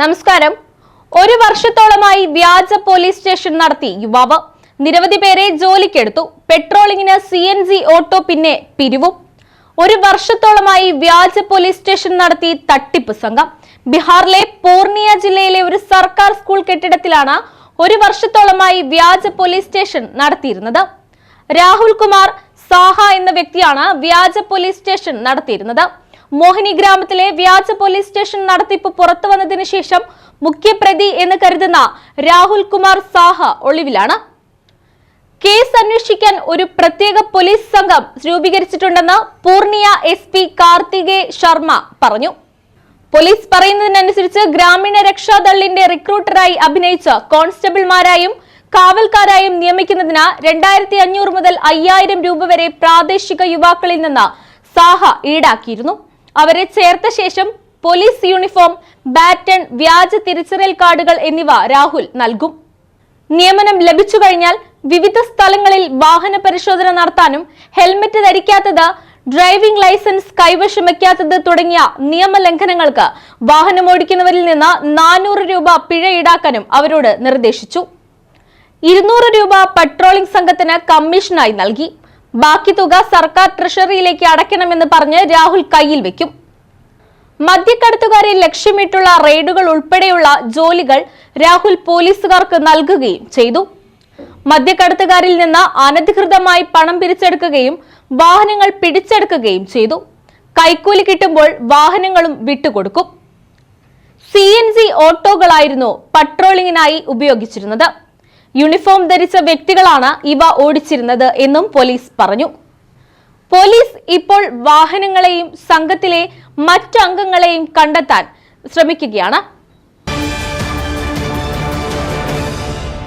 നമസ്കാരം. ഒരു വർഷത്തോളമായി വ്യാജ പോലീസ് സ്റ്റേഷൻ നടത്തി യുവാവ്. നിരവധി പേരെ ജോലിക്കെടുത്തു. പെട്രോളിങ്ങിന് സി എൻ ജി ഓട്ടോ പിന്നെ പിരിവും. ഒരു വർഷത്തോളമായി വ്യാജ പോലീസ് സ്റ്റേഷൻ നടത്തി തട്ടിപ്പ് സംഘം. ബീഹാറിലെ പൂർണിയ ജില്ലയിലെ ഒരു സർക്കാർ സ്കൂൾ കെട്ടിടത്തിലാണ് ഒരു വർഷത്തോളമായി വ്യാജ പോലീസ് സ്റ്റേഷൻ നടത്തിയിരുന്നത്. രാഹുൽ കുമാർ സാഹ എന്ന വ്യക്തിയാണ് വ്യാജ പോലീസ് സ്റ്റേഷൻ നടത്തിയിരുന്നത്. മോഹിനി ഗ്രാമത്തിലെ വ്യാജ പോലീസ് സ്റ്റേഷൻ നടത്തിപ്പ് പുറത്തു വന്നതിന് ശേഷം മുഖ്യപ്രതി എന്ന് കരുതുന്ന രാഹുൽ കുമാർ സാഹ ഒളിവിലാണ്. കേസ് അന്വേഷിക്കാൻ ഒരു പ്രത്യേക പോലീസ് സംഘം രൂപീകരിച്ചിട്ടുണ്ടെന്ന് പൂർണിയ എസ് പി കാർത്തികേ ശർമ്മ പറഞ്ഞു. പോലീസ് പറയുന്നതിനനുസരിച്ച് ഗ്രാമീണ രക്ഷാദളിന്റെ റിക്രൂട്ടറായി അഭിനയിച്ച കോൺസ്റ്റബിൾമാരായും കാവൽക്കാരായും നിയമിക്കുന്നതിന് രണ്ടായിരത്തി അഞ്ഞൂറ് മുതൽ അയ്യായിരം രൂപ വരെ പ്രാദേശിക യുവാക്കളിൽ നിന്ന് സാഹ ഈടാക്കിയിരുന്നു. അവരെ ചേർത്ത ശേഷം പോലീസ് യൂണിഫോം ബാറ്റൺ വ്യാജ തിരിച്ചറിയൽ കാർഡുകൾ എന്നിവ രാഹുൽ നൽകും. നിയമനം ലഭിച്ചു കഴിഞ്ഞാൽ വിവിധ സ്ഥലങ്ങളിൽ വാഹന പരിശോധന നടത്താനും ഹെൽമറ്റ് ധരിക്കാത്തത് ഡ്രൈവിംഗ് ലൈസൻസ് കൈവശം വയ്ക്കാത്തത് തുടങ്ങിയ നിയമലംഘനങ്ങൾക്ക് വാഹനമോടിക്കുന്നവരിൽ നിന്ന് നാനൂറ് രൂപ പിഴ ഈടാക്കാനും അവരോട് നിർദ്ദേശിച്ചു. ഇരുന്നൂറ് രൂപ പട്രോളിംഗ് സംഘത്തിന് കമ്മീഷനായി നൽകി. ബാക്കി തുക സർക്കാർ ട്രഷറിയിലേക്ക് അടയ്ക്കണമെന്ന് പറഞ്ഞ് രാഹുൽ കയ്യിൽ വെക്കും. മദ്യക്കടത്തുകാരെ ലക്ഷ്യമിട്ടുള്ള റെയ്ഡുകൾ ഉൾപ്പെടെയുള്ള ജോലികൾ രാഹുൽ പോലീസുകാർക്ക് നൽകുകയും ചെയ്തു. മദ്യക്കടത്തുകാരിൽ നിന്ന് അനധികൃതമായി പണം പിരിച്ചെടുക്കുകയും വാഹനങ്ങൾ പിടിച്ചെടുക്കുകയും ചെയ്തു. കൈക്കൂലി കിട്ടുമ്പോൾ വാഹനങ്ങളും വിട്ടുകൊടുക്കും. സി ഓട്ടോകളായിരുന്നു പട്രോളിങ്ങിനായി ഉപയോഗിച്ചിരുന്നത്. യൂണിഫോം ധരിച്ച വ്യക്തികളാണ് ഇവ ഓടിച്ചിരുന്നത് എന്നും പോലീസ് പറഞ്ഞു. പോലീസ് ഇപ്പോൾ വാഹനങ്ങളെയും സംഘത്തിലെ മറ്റംഗങ്ങളെയും കണ്ടെത്താൻ ശ്രമിക്കുകയാണ്.